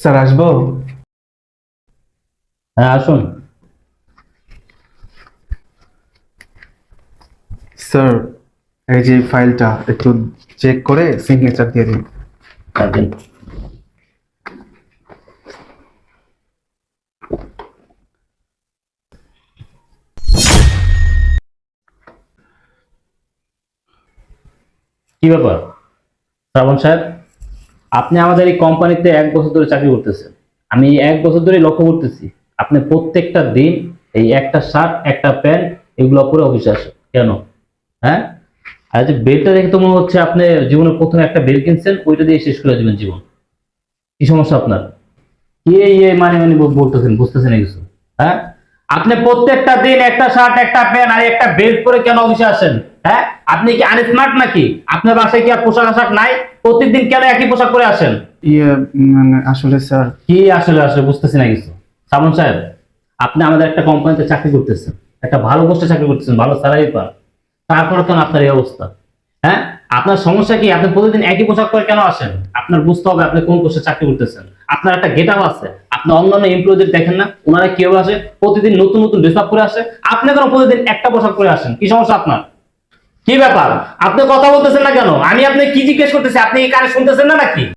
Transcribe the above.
Sir আসব? হ্যাঁ আসুন। স্যার এই যে ফাইলটা একটু চেক করে সিগনেচার দিয়ে দিন। কি ব্যাপার? শ্রাবণ সাহেব আপনি আমাদের এই কোম্পানিতে এক বছর ধরে চাকরি করতেছেন। আমি এক বছর ধরে লক্ষ্য করতেছি, আপনি প্রত্যেকটা দিন এই একটা শার্ট, একটা প্যান্ট এগুলো পরে অফিসে আসেন। কেন? হ্যাঁ? আর যে বেলটা দেখে তো মনে হচ্ছে আপনি জীবনে প্রথমে একটা বেল কিনছেন, ওইটা দিয়ে শেষ করে দেবেন জীবন। কি সমস্যা আপনার? কি এই মানে মানে বলতেছেন? বুঝতেছেন কিছু? হ্যাঁ? আপনি প্রত্যেকটা দিন একটা শার্ট, একটা প্যান্ট আর একটা বেল্ট পরে কেন অফিসে আসেন? হ্যাঁ? আপনি কি আনস্মার্ট নাকি? আপনার বাসায় কি আর পোশাক আশাক নাই? প্রত্যেকদিন কেন একই পোশাক পরে আসেন? ইয়ে মানে আসলে স্যার। কি আসলে আসলে বুঝতেছি না কিছু। সামন সাহেব আপনি আমাদের একটা কোম্পানিতে চাকরি করতেছেন। একটা ভালো পোস্টে চাকরি করতেছেন ভালো স্যালারি পান। তারপরে কেন আপনার এই অবস্থা? হ্যাঁ? আপনার সমস্যা কি? আপনি প্রতিদিন একই পোশাক পরে কেন আসেন? আপনার বুঝতে হবে আপনি কোন পোস্টে চাকরি করতেছেন। আপনার একটা গেট আপ আছে। আপনি অন্যান্য এমপ্লয়ীদের দেখেন না ওনারা কেউ আসে? প্রতিদিন নতুন নতুন ড্রেস আপ করে আসে। আপনি কেন প্রতিদিন একটা পোশাক পরে আসেন? কি সমস্যা আপনার? কি ব্যাপার? আপনি কথা বলতেছেন না কেন? আমি আপনি কি জিজ্ঞেস করতেছি? আপনি কানে শুনতেছেন না নাকি?